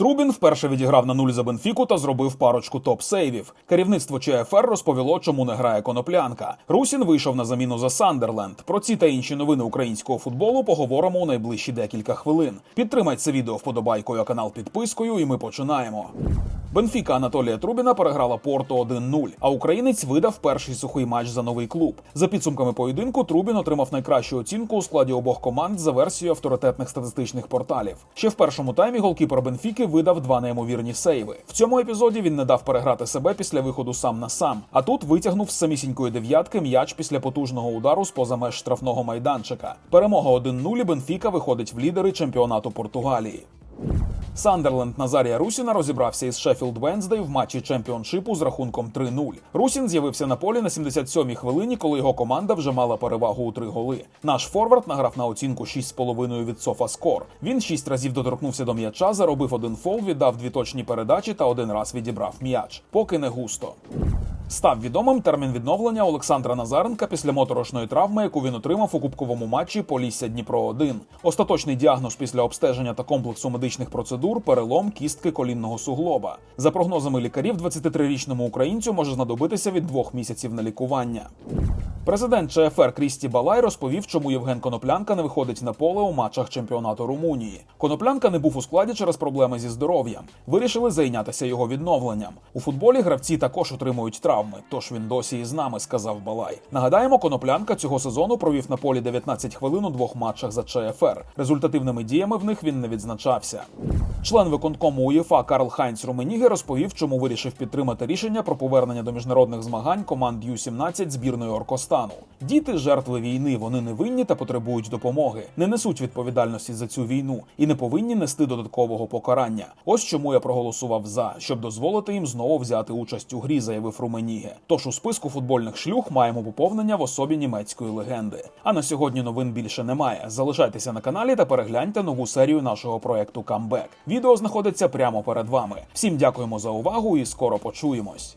Трубін вперше відіграв на нуль за Бенфіку та зробив парочку топ-сейвів. Керівництво ЧФР розповіло, чому не грає коноплянка. Русін вийшов на заміну за Сандерленд. Про ці та інші новини українського футболу поговоримо у найближчі декілька хвилин. Підтримайте це відео вподобайкою, канал підпискою, і ми починаємо. Бенфіка Анатолія Трубіна переграла Порту 1-0, а українець видав перший сухий матч за новий клуб. За підсумками поєдинку Трубін отримав найкращу оцінку у складі обох команд за версією авторитетних статистичних порталів. Ще в першому таймі голкіпер Бенфіки видав два неймовірні сейви. В цьому епізоді він не дав переграти себе після виходу сам на сам. А тут витягнув з самісінької дев'ятки м'яч після потужного удару з поза меж штрафного майданчика. Перемога 1-0 і Бенфіка виходить в лідери чемпіонату Португалії. Сандерленд Назарія Русіна розібрався із Шеффілд Венздей в матчі чемпіоншипу з рахунком 3-0. Русін з'явився на полі на 77-й хвилині, коли його команда вже мала перевагу у три голи. Наш форвард награв на оцінку 6,5 від Софа Скор. Він шість разів доторкнувся до м'яча, заробив один фол, віддав дві точні передачі та один раз відібрав м'яч. Поки не густо. Став відомим термін відновлення Олександра Назаренка після моторошної травми, яку він отримав у кубковому матчі Полісся Дніпро 1 Остаточний діагноз після обстеження та комплексу медичних процедур перелом кістки колінного суглоба. За прогнозами лікарів, 23-річному українцю може знадобитися від двох місяців на лікування. Президент ЧФР Крісті Балай розповів, чому Євген Коноплянка не виходить на поле у матчах чемпіонату Румунії. Коноплянка не був у складі через проблеми зі здоров'ям. Вирішили зайнятися його відновленням. У футболі гравці також отримують травми, тож він досі із нами, сказав Балай. Нагадаємо, Коноплянка цього сезону провів на полі 19 хвилин у двох матчах за ЧФР. Результативними діями в них він не відзначався. Член виконкому УЄФА Карл Хайнц Руменіге розповів, чому вирішив підтримати рішення про повернення до міжнародних змагань команд Ю-17 збірної Оркостану. Діти жертви війни, вони не винні та потребують допомоги, не несуть відповідальності за цю війну і не повинні нести додаткового покарання. Ось чому я проголосував за, щоб дозволити їм знову взяти участь у грі, заявив Руменіге. Тож у списку футбольних шлюх маємо поповнення в особі німецької легенди. А на сьогодні новин більше немає. Залишайтеся на каналі та перегляньте нову серію нашого проекту Камбек. Відео знаходиться прямо перед вами. Всім дякуємо за увагу і скоро почуємось.